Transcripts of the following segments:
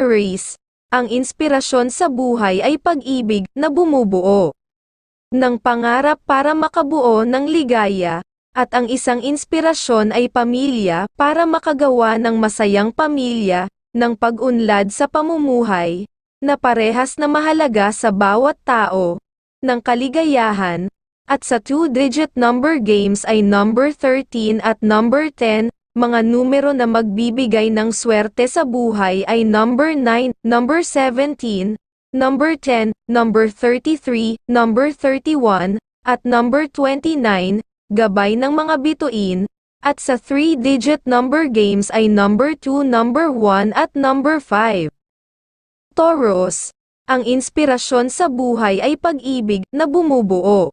Aries, ang inspirasyon sa buhay ay pag-ibig na bumubuo ng pangarap para makabuo ng ligaya, at ang isang inspirasyon ay pamilya para makagawa ng masayang pamilya, ng pag-unlad sa pamumuhay, na parehas na mahalaga sa bawat tao, ng kaligayahan, at sa two-digit number games ay number 13 at number 10, mga numero na magbibigay ng swerte sa buhay ay number 9, number 17, number 10, number 33, number 31, at number 29, gabay ng mga bituin, at sa 3-digit number games ay number 2, number 1 at number 5. Taurus, ang inspirasyon sa buhay ay pag-ibig na bumubuo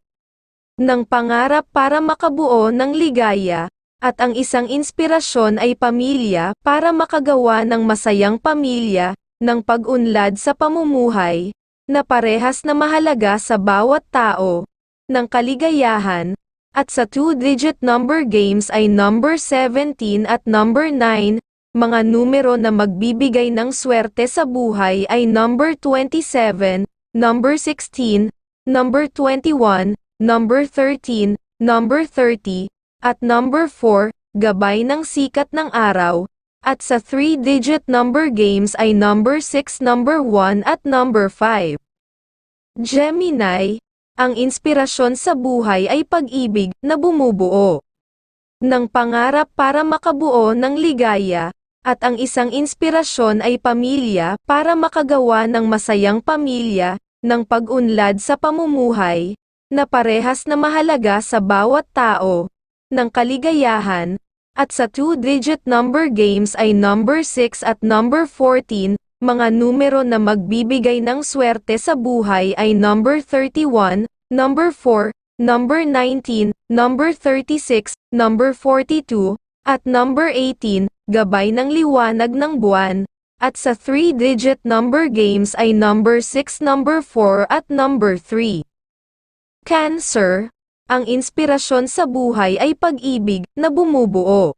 ng pangarap para makabuo ng ligaya, at ang isang inspirasyon ay pamilya para makagawa ng masayang pamilya, ng pag-unlad sa pamumuhay, na parehas na mahalaga sa bawat tao, ng kaligayahan, at sa two-digit number games ay number 17 at number 9, mga numero na magbibigay ng swerte sa buhay ay number 27, number 16, number 21, number 13, number 30, at number 4, gabay ng sikat ng araw, at sa 3-digit number games ay number 6, number 1 at number 5. Gemini, ang inspirasyon sa buhay ay pag-ibig na bumubuo. Ng pangarap para makabuo ng ligaya, at ang isang inspirasyon ay pamilya para makagawa ng masayang pamilya, ng pag-unlad sa pamumuhay, na parehas na mahalaga sa bawat tao, ng kaligayahan, at sa two-digit number games ay number 6 at number 14, mga numero na magbibigay ng swerte sa buhay ay number 31, number 4, number 19, number 36, number 42, at number 18, gabay ng liwanag ng buwan, at sa 3-digit number games ay number 6, number 4 at number 3. Cancer, ang inspirasyon sa buhay ay pag-ibig na bumubuo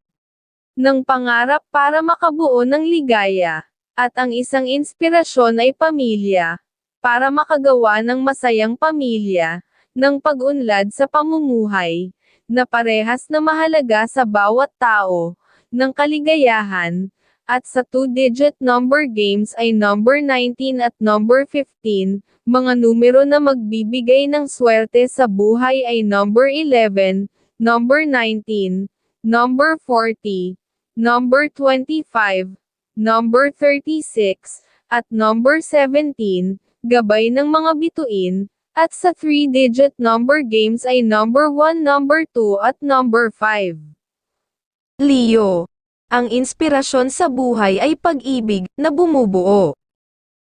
ng pangarap para makabuo ng ligaya, at ang isang inspirasyon ay pamilya para makagawa ng masayang pamilya, ng pag-unlad sa pamumuhay, na parehas na mahalaga sa bawat tao, ng kaligayahan, at sa two-digit number games ay number 19 at number 15, mga numero na magbibigay ng swerte sa buhay ay number 11, number 19, number 40, number 25, number 36, at number 17, gabay ng mga bituin, at sa 3-digit number games ay number 1, number 2 at number 5. Leo, ang inspirasyon sa buhay ay pag-ibig na bumubuo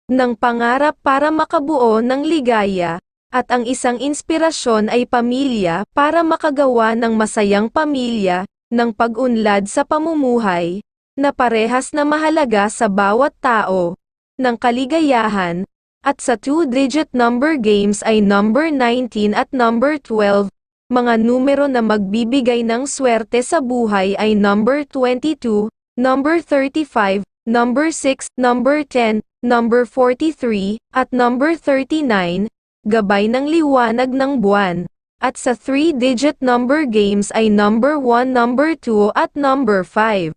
ng pangarap para makabuo ng ligaya, at ang isang inspirasyon ay pamilya para makagawa ng masayang pamilya, ng pag-unlad sa pamumuhay, na parehas na mahalaga sa bawat tao, ng kaligayahan, at sa two-digit number games ay number 19 at number 12, mga numero na magbibigay ng swerte sa buhay ay number 22, number 35, number 6, number 10, number 43, at number 39, gabay ng liwanag ng buwan. At sa 3-digit number games ay number 1, number 2 at number 5.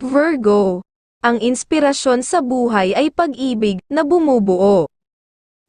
Virgo, ang inspirasyon sa buhay ay pag-ibig na bumubuo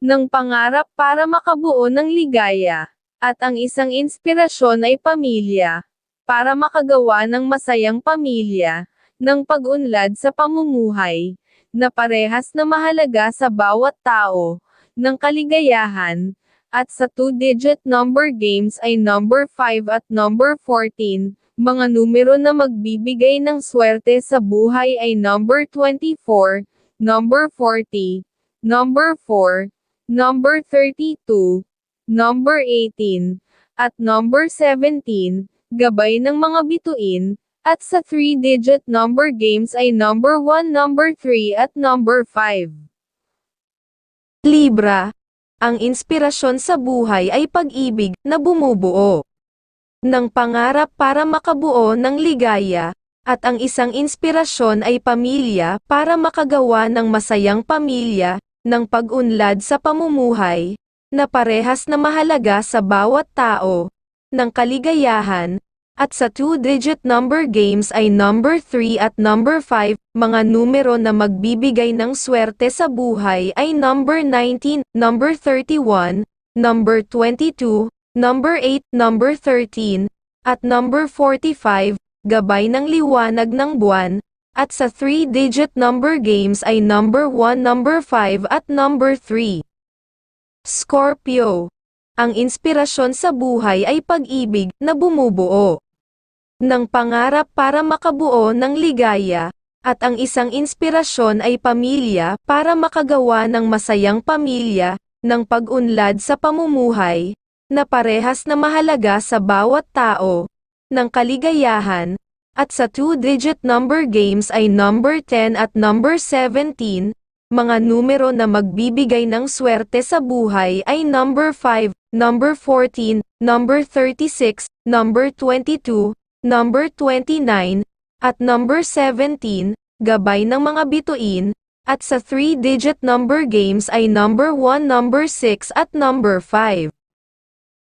ng pangarap para makabuo ng ligaya. At ang isang inspirasyon ay pamilya, para makagawa ng masayang pamilya, ng pag-unlad sa pamumuhay, na parehas na mahalaga sa bawat tao, ng kaligayahan, at sa two-digit number games ay number 5 at number 14, mga numero na magbibigay ng swerte sa buhay ay number 24, number 40, number 4, number 32, number 18, at number 17, gabay ng mga bituin, at sa 3-digit number games ay number 1, number 3 at number 5. Libra, ang inspirasyon sa buhay ay pag-ibig na bumubuo ng pangarap para makabuo ng ligaya, At ang isang inspirasyon ay pamilya para makagawa ng masayang pamilya, ng pag-unlad sa pamumuhay, na parehas na mahalaga sa bawat tao, ng kaligayahan, at sa two-digit number games ay number 3 at number 5, mga numero na magbibigay ng swerte sa buhay ay number 19, number 31, number 22, number 8, number 13, at number 45, gabay ng liwanag ng buwan, at sa three-digit number games ay number 1, number 5 at number 3. Scorpio. Ang inspirasyon sa buhay ay pag-ibig na bumubuo ng pangarap para makabuo ng ligaya, at ang isang inspirasyon ay pamilya para makagawa ng masayang pamilya, ng pag-unlad sa pamumuhay, na parehas na mahalaga sa bawat tao, ng kaligayahan, at sa two-digit number games ay number 10 at number 17, mga numero na magbibigay ng swerte sa buhay ay number 5, number 14, number 36, number 22, number 29, at number 17, gabay ng mga bituin, at sa 3-digit number games ay number 1, number 6 at number 5.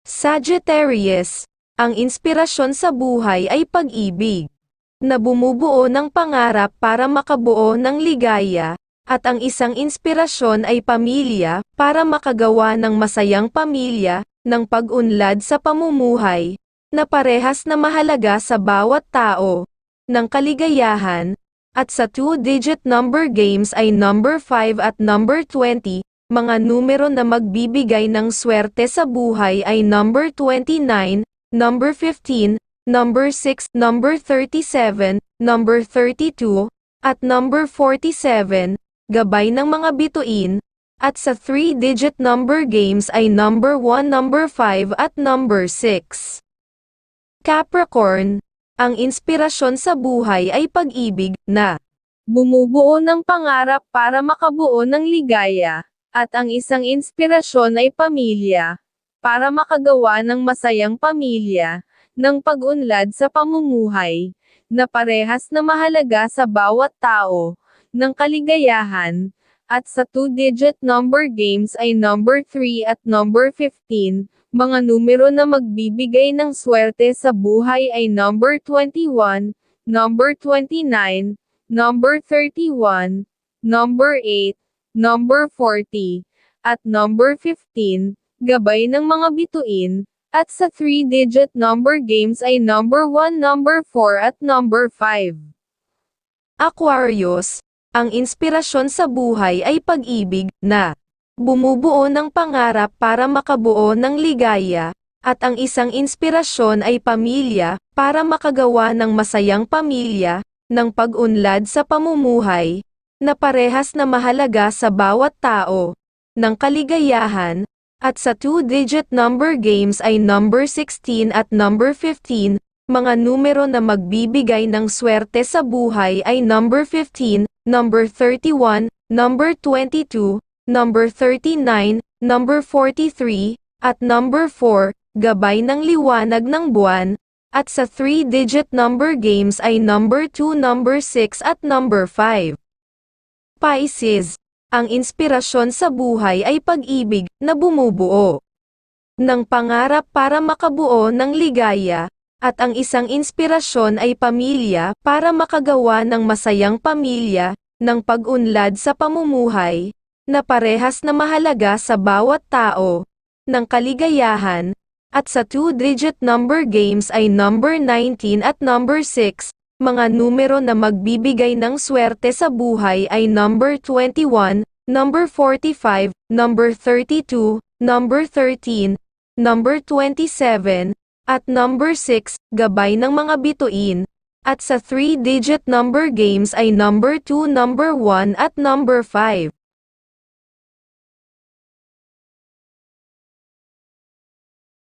Sagittarius, ang inspirasyon sa buhay ay pag-ibig, na bumubuo ng pangarap para makabuo ng ligaya, at ang isang inspirasyon ay pamilya para makagawa ng masayang pamilya, ng pag-unlad sa pamumuhay, na parehas na mahalaga sa bawat tao, ng kaligayahan, at sa two-digit number games ay number 5 at number 20, mga numero na magbibigay ng swerte sa buhay ay number 29, number 15, number 6, number 37, number 32, at number 47, gabay ng mga bituin, at sa three-digit number games ay number 1, number 5 at number 6. Capricorn, ang inspirasyon sa buhay ay pag-ibig na bumubuo ng pangarap para makabuo ng ligaya, at ang isang inspirasyon ay pamilya para makagawa ng masayang pamilya, ng pag-unlad sa pamumuhay, na parehas na mahalaga sa bawat tao, ng kaligayahan, at sa two-digit number games ay number 3 at number 15, mga numero na magbibigay ng swerte sa buhay ay number 21, number 29, number 31, number 8, number 40, at number 15, gabay ng mga bituin, at sa 3-digit number games ay number 1, number 4 at number 5. Aquarius, ang inspirasyon sa buhay ay pag-ibig na bumubuo ng pangarap para makabuo ng ligaya, at ang isang inspirasyon ay pamilya para makagawa ng masayang pamilya, ng pag-unlad sa pamumuhay, na parehas na mahalaga sa bawat tao, ng kaligayahan, at sa two-digit number games ay number 16 at number 15, mga numero na magbibigay ng swerte sa buhay ay number 15, number 31, number 22, number 39, number 43, at number 4, gabay ng liwanag ng buwan, at sa 3-digit number games ay number 2, number 6 at number 5. Pisces, ang inspirasyon sa buhay ay pag-ibig na bumubuo ng pangarap para makabuo ng ligaya, at ang isang inspirasyon ay pamilya para makagawa ng masayang pamilya, ng pag-unlad sa pamumuhay, na parehas na mahalaga sa bawat tao, ng kaligayahan, at sa two-digit number games ay number 19 at number 6, mga numero na magbibigay ng swerte sa buhay ay number 21, number 45, number 32, number 13, number 27, at number 6, gabay ng mga bituin, at sa three-digit number games ay number 2, number 1 at number 5.